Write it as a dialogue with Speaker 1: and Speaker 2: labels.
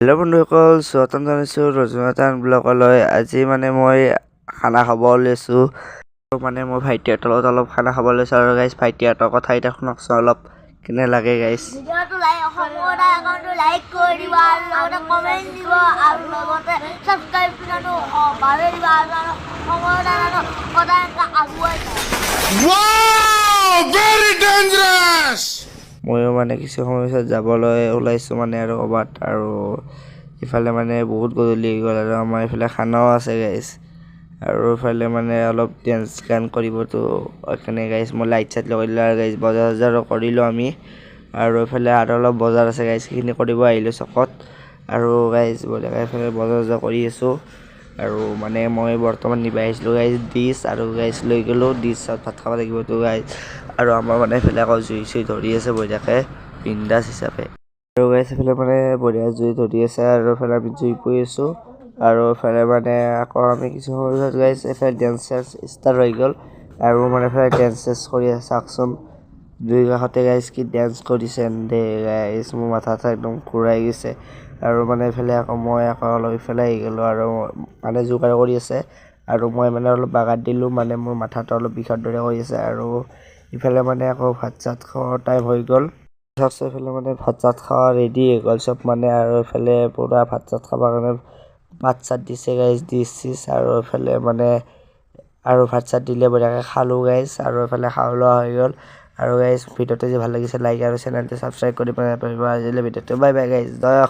Speaker 1: Hello বন্ধুসকল স্বাগতম জনাইছোঁ ৰজনাতান ব্লগলৈ। আজি মানে মই খানা খাব লৈছোঁ আৰু মানে মোৰ ভাইটিহঁতৰ লগত অলপ খানা খাব লৈছোঁ আৰু গাইজ ভাইটিহঁতৰ কথা এতিয়া শুনকচোন অলপ কেনে লাগে গাইজ
Speaker 2: ভিডিঅ'টো
Speaker 1: ময়ো মানে কিছু সময় পিছত যাবলৈ ওলাইছোঁ মানে আৰু ক'ৰবাত আৰু ইফালে মানে বহুত গধূলি হৈ গ'ল আৰু আমাৰ এইফালে খানাও আছে গাইজ আৰু ইফালে মানে অলপ ডেন্স গান কৰিবতো সেইকাৰণে গাইজ মই লাইট চাইট লগাই দিলোঁ আৰু গাইজ বজাৰ চজাৰো কৰিলোঁ আমি। আৰু এইফালে আৰু অলপ বজাৰ আছে গাইজ সেইখিনি কৰিব আহিলোঁ চকত। আৰু গাইজ এইফালে বজাৰ চজাৰ কৰি আছোঁ। আৰু মানে মই বৰ্তমান নিবাই আহিছিলোঁ গাইজ ডিছ আৰু গাইজ লৈ গ'লোঁ ডিছত ভাত খাব লাগিবতো গাইজ আৰু আমাৰ মানে এইফালে আকৌ জুই চুই ধৰি আছে বঢ়িয়াকৈ বিন্দাছ হিচাপে। আৰু গাইজ এইফালে মানে বঢ়িয়া জুই ধৰি আছে আৰু এইফালে আমি জুই পুৰি আছোঁ। আৰু এইফালে মানে আকৌ আমি কিছু সময় পিছত গাইজ এইফালে ডেন্স চেন্স ষ্টাৰ্ট হৈ গ'ল। আৰু মানে এইফালে ডেন্স চেন্স কৰি আছে চাওকচোন। দুই কাষতে গাইজ কি ডেন্স কৰিছে দে গাইজ মোৰ মাথা চাথা একদম ঘূৰাই গৈছে। আৰু মানে এইফালে আকৌ মই আকৌ অলপ ইফালে আহি গ'লোঁ আৰু মানে যোগাৰ কৰি আছে। আৰু মই মানে অলপ বাগাত দিলোঁ মানে মোৰ মাথাটো অলপ বিষৰ দৰে কৰি আছে। আৰু ইফালে মানে আকৌ ভাত চাত খোৱাৰ টাইম হৈ গ'ল। চাওকচোন এইফালে মানে ভাত চাত খোৱা ৰেডি হৈ গ'ল চব মানে। আৰু এইফালে পূৰা ভাত চাত খাবৰ কাৰণে ভাত চাত দিছে গাইজ ডিছ চিছ আৰু এইফালে মানে আৰু ভাত চাত দিলে বঢ়িয়াকৈ খালোঁ গাইজ আৰু এইফালে খাওঁ লোৱা হৈ গ'ল। আৰু গাইজ ভিডিঅ'টো যদি ভালো লাগিছে লাইক আৰু চেনেলটো ছাবস্ক্ৰাইব কৰি পেলাই ভিডিঅ'টো বাই বাই গাইজ অসম